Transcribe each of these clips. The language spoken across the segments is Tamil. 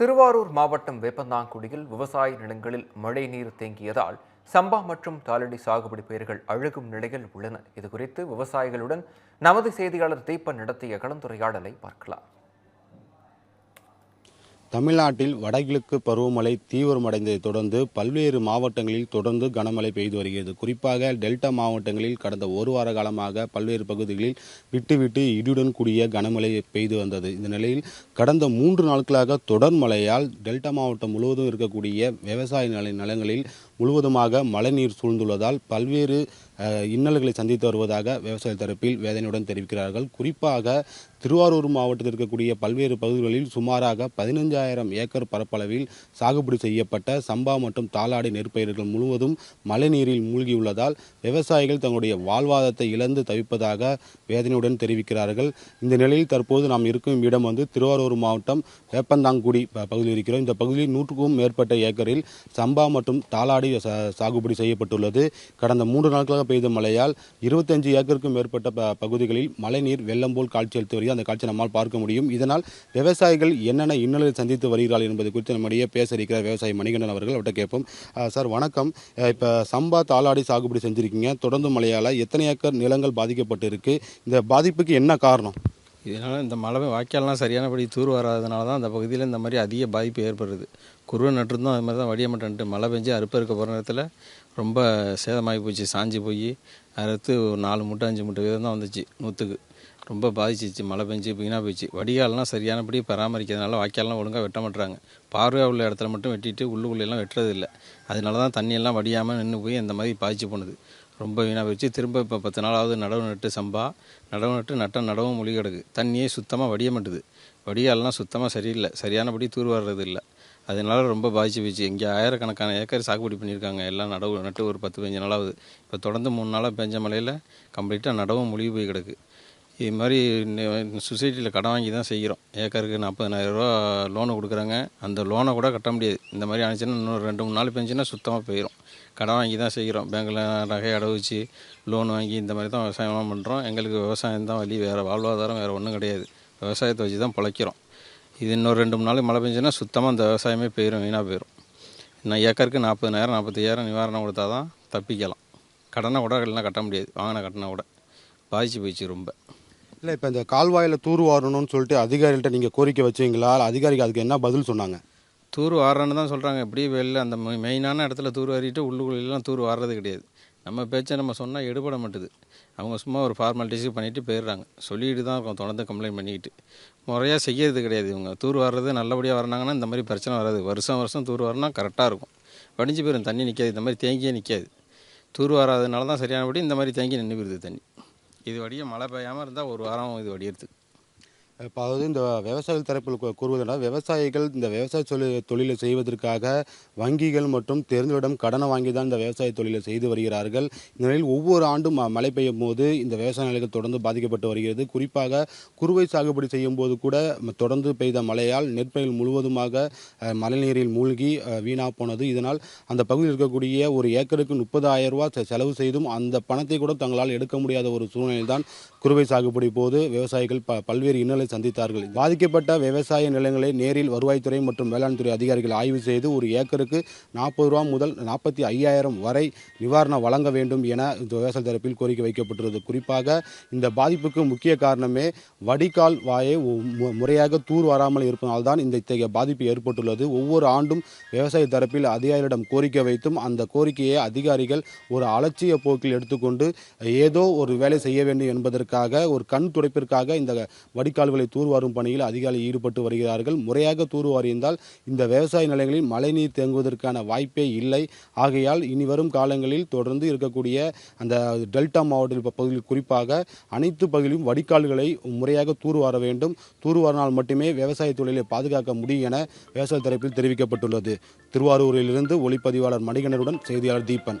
திருவாரூர் மாவட்டம் வேப்பந்தாங்குடியில் விவசாய நிலங்களில் மழை நீர் தேங்கியதால் சம்பா மற்றும் தாளடி சாகுபடி பயிர்கள் அழுகும் நிலையில் உள்ளன. இதுகுறித்து விவசாயிகளுடன் நமது செய்தியாளர் தீபன் நடத்திய கலந்துரையாடலை பார்க்கலாம். தமிழ்நாட்டில் வடகிழக்கு பருவமழை தீவிரமடைந்ததைத் தொடர்ந்து பல்வேறு மாவட்டங்களில் தொடர்ந்து கனமழை பெய்து வருகிறது. குறிப்பாக டெல்டா மாவட்டங்களில் கடந்த ஒரு வார காலமாக பல்வேறு பகுதிகளில் விட்டுவிட்டு இடியுடன் கூடிய கனமழை பெய்து வந்தது. இந்த நிலையில் கடந்த மூன்று நாட்களாக தொடர் மழையால் டெல்டா மாவட்டம் முழுவதும் இருக்கக்கூடிய விவசாய நில நிலங்களில் முழுவதுமாக மழைநீர் சூழ்ந்துள்ளதால் பல்வேறு இன்னல்களை சந்தித்து வருவதாக விவசாய தரப்பில் வேதனையுடன் தெரிவிக்கிறார்கள். குறிப்பாக திருவாரூர் மாவட்டத்தில் இருக்கக்கூடிய பல்வேறு பகுதிகளில் சுமாராக பதினஞ்சாயிரம் ஏக்கர் பரப்பளவில் சாகுபடி செய்யப்பட்ட சம்பா மற்றும் தாளாடி நெற்பயிர்கள் முழுவதும் மழைநீரில் மூழ்கியுள்ளதால் விவசாயிகள் தங்களுடைய வாழ்வாதாரத்தை இழந்து தவிப்பதாக வேதனையுடன் தெரிவிக்கிறார்கள். இந்த நிலையில் தற்போது நாம் இருக்கும் இடம் வந்து திருவாரூர் மாவட்டம் வேப்பந்தாங்குடி ப- பகுதியில் இருக்கிறோம். இந்த பகுதியில் நூற்றுக்கும் மேற்பட்ட ஏக்கரில் சம்பா மற்றும் தாளாடி சாகுபடி செய்யப்பட்டுள்ளது. கடந்த மூன்று நாட்களாக பெய்த மழையால் இருபத்தஞ்சு ஏக்கருக்கும் மேற்பட்ட ப- பகுதிகளில் மழைநீர் வெள்ளம் போல் காட்சியளித்து வருகிறது அந்த காட்சி நம்மால் பார்க்க முடியும். இதனால் விவசாயிகள் என்னென்ன இன்னல்களை சந்தித்து வருகிறார்கள் என்பது குறித்து நம்முடைய பேச இருக்கிற விவசாயி மணிகண்டன் அவர்கள். அவர்கிட்ட கேட்போம். சார் வணக்கம். இப்போ சம்பா தாளாடி சாகுபடி செஞ்சுருக்கீங்க. தொடர்ந்து மழையால் எத்தனை ஏக்கர் நிலங்கள் பாதிக்கப்பட்டு இருக்கு இந்த பாதிப்புக்கு என்ன காரணம்? இதனால் இந்த மழை வாய்க்கால்லாம் சரியானபடி தூர் வராதனால தான் அந்த பகுதியில் இந்த மாதிரி அதிக பாதிப்பு ஏற்படுது. குருவை நட்டுருந்தோம் அது மாதிரி தான் வடியமட்டன்ட்டு மழை பெஞ்சு அறுப்பு இருக்க போகிற நேரத்தில் ரொம்ப சேதமாகி போச்சு சாஞ்சு போய் அறுத்து ஒரு நாலு மூட்டை அஞ்சு மூட்டை வீதம் தான் வந்துச்சு நூற்றுக்கு ரொம்ப பாதிச்சிச்சு மழை பெஞ்சு வீணாக போயிடுச்சு வடிகால்லாம் சரியானபடி பராமரிக்கிறதுனால வாய்க்கால்லாம் ஒழுங்காக வெட்ட மாட்டுறாங்க பார்வையாக உள்ள இடத்துல மட்டும் வெட்டிட்டு உள்ளுக்குள்ளெல்லாம் வெட்டுறது இல்லை அதனால தான் தண்ணியெல்லாம் வடியாமல் நின்று போய் இந்த மாதிரி பாதிச்சு போனது. ரொம்ப வீணாக போயிடுச்சு. திரும்ப இப்போ பத்து நாளாவது நடவு நட்டு சம்பா நடவு நட்டு நட்ட நடவும் மொழி கிடக்கு தண்ணியே சுத்தமாக வடிய மாட்டுது. வடிகால்லாம் சுத்தமாக சரியில்லை. சரியானபடி தூர் வர்றது இல்லை. அதனால ரொம்ப பாதிச்சு போயிடுச்சு. இங்கே ஆயிரக்கணக்கான ஏக்கர் சாகுபடி பண்ணியிருக்காங்க. எல்லாம் நடவு நட்டு ஒரு பத்து பதினஞ்சு நாளாவது. இப்போ தொடர்ந்து மூணு நாளாக பெஞ்ச மழையில் கம்ப்ளீட்டாக நடவும் மொழி போய் கிடக்கு. இது மாதிரி சொசைட்டியில் கடன் வாங்கி தான் செய்கிறோம். ஏக்கருக்கு நாற்பதனாயிரம் ரூபா லோனு கொடுக்குறாங்க. அந்த லோனை கூட கட்ட முடியாது. இந்த மாதிரி ஆனிச்சுன்னா இன்னொரு ரெண்டு மூணு நாள் பெஞ்சுன்னா சுத்தமாக போயிடும் கடன் வாங்கி தான் செய்கிறோம். பேங்க்கில் நகை அடவு வச்சு லோன் வாங்கி இந்த மாதிரி தான் விவசாயம்லாம் பண்ணுறோம் எங்களுக்கு விவசாயம் தான் வழி வேறு வாழ்வாதாரம் வேறு ஒன்றும் கிடையாது. விவசாயத்தை வச்சு தான் பிழைக்கிறோம். இது இன்னொரு ரெண்டு மூணு நாள் மழை பெஞ்சுன்னா சுத்தமாக அந்த விவசாயமே போயிடும் வீணாக போயிடும் இன்னும் ஏக்கருக்கு நாற்பதாயிரம் நாற்பத்தையாயிரம் நிவாரணம் கொடுத்தா தான் தப்பிக்கலாம். கடனை கூட இல்லைனா கட்ட முடியாது. வாங்கின கடனை கூட. பாதிச்சு போயிடுச்சு ரொம்ப. இல்லை இப்போ இந்த கால்வாயில் தூர் வாரணும்னு சொல்லிட்டு அதிகாரிகள்ட்ட நீங்கள் கோரிக்கை வச்சீங்களா? அதிகாரிக்கு அதுக்கு என்ன பதில் சொன்னாங்க? தூர் வாரன்னு தான் சொல்கிறாங்க எப்படியே வெளில அந்த மெ- மெயினான இடத்துல தூர் வாரிட்டு உள்ளுக்குள்ளெல்லாம் தூர் வாடுறது கிடையாது. நம்ம பேச்சை நம்ம சொன்னால் எடுபட மாட்டுது. அவங்க சும்மா ஒரு ஃபார்மாலிட்டிஸுக்கு பண்ணிவிட்டு போயிடுறாங்க. சொல்லிட்டு தான் இருக்கும். தொடர்ந்து கம்ப்ளைண்ட் பண்ணிக்கிட்டு. முறையாக செய்யறது கிடையாது இவங்க. தூர் வர்றது நல்லபடியாக வரணாங்கன்னா இந்த மாதிரி பிரச்சனை வராது. வருஷம் வருஷம் தூர் வரனா கரெக்டாக இருக்கும். வடிஞ்சு போயிடும் தண்ணி நிற்காது இந்த மாதிரி தேங்கியே நிற்காது தூர் வராதனால தான் சரியானபடி இந்த மாதிரி தேங்கி நின்று போயிருது தண்ணி. இது வடிய மழை பெய்யாமல் இருந்தால் ஒரு வாரம் இது வடியறதுக்கு இப்போ அதாவது இந்த விவசாயிகள் தரப்பில் கூ- விவசாயிகள் இந்த விவசாய தொழில் தொழிலை செய்வதற்காக வங்கிகள் மற்றும் தெரிந்தவரிடம் கடனை வாங்கி தான் இந்த விவசாய தொழிலை செய்து வருகிறார்கள். இந்த நிலையில் ஒவ்வொரு ஆண்டும் ம- மழை பெய்யும் போது இந்த விவசாய நிலைகள் தொடர்ந்து பாதிக்கப்பட்டு வருகிறது. குறிப்பாக குறுவை சாகுபடி செய்யும் போது கூட தொடர்ந்து பெய்த மழையால் நெற்பயிர் முழுவதுமாக மழைநீரில் மூழ்கி வீணாக போனது. இதனால் அந்த பகுதியில் இருக்கக்கூடிய ஒரு ஏக்கருக்கு முப்பதாயிரம் ரூபா செ- செலவு செய்தும் அந்த பணத்தை கூட தங்களால் எடுக்க முடியாத ஒரு சூழ்நிலை தான் குறுவை சாகுபடி போது விவசாயிகள் ப பல்வேறு இன்னலை சந்தித்தார்கள். பாதிக்கப்பட்ட விவசாய நிலங்களை நேரில் வருவாய்த்துறை மற்றும் வேளாண்துறை அதிகாரிகள் ஆய்வு செய்து ஒரு ஏக்கருக்கு நாற்பது ரூபா முதல் நாற்பத்தி ஐயாயிரம் வரை நிவாரணம் வழங்க வேண்டும் என இந்த விவசாய தரப்பில் கோரிக்கை வைக்கப்பட்டுள்ளது. குறிப்பாக இந்த பாதிப்புக்கு முக்கிய காரணமே வடிகால் வாயை முறையாக தூர் வராமல் இருப்பதால்தான் இந்த இத்தகைய பாதிப்பு ஏற்பட்டுள்ளது. ஒவ்வொரு ஆண்டும் விவசாய தரப்பில் அதிகாரிகளிடம் கோரிக்கை வைத்தும் அந்த கோரிக்கையை அதிகாரிகள் ஒரு அலட்சிய போக்கில் எடுத்துக்கொண்டு ஏதோ ஒரு வேலை செய்ய வேண்டும் என்பதற்காக ஒரு கண் துடைப்பிற்காக இந்த வடிகால்களை தூர்வாரும் பணியில் அதிகாரிகள் ஈடுபட்டு வருகிறார்கள். முறையாக தூர்வாரியிருந்தால் இந்த விவசாய நிலங்களில் மழைநீர் தேங்குவதற்கான வாய்ப்பே இல்லை. ஆகையால் இனி வரும் காலங்களில் தொடர்ந்து இருக்கக்கூடிய அந்த டெல்டா மாவட்ட பகுதியில் குறிப்பாக அனைத்து பகுதியிலும் வடிகால்களை முறையாக தூர்வார வேண்டும். தூர்வாரினால் மட்டுமே விவசாய தொழிலை பாதுகாக்க முடியும் என விவசாய தரப்பில் தெரிவிக்கப்பட்டுள்ளது. திருவாரூரிலிருந்து ஒளிப்பதிவாளர் மணிகண்டனுடன் செய்தியாளர் தீபன்.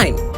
time.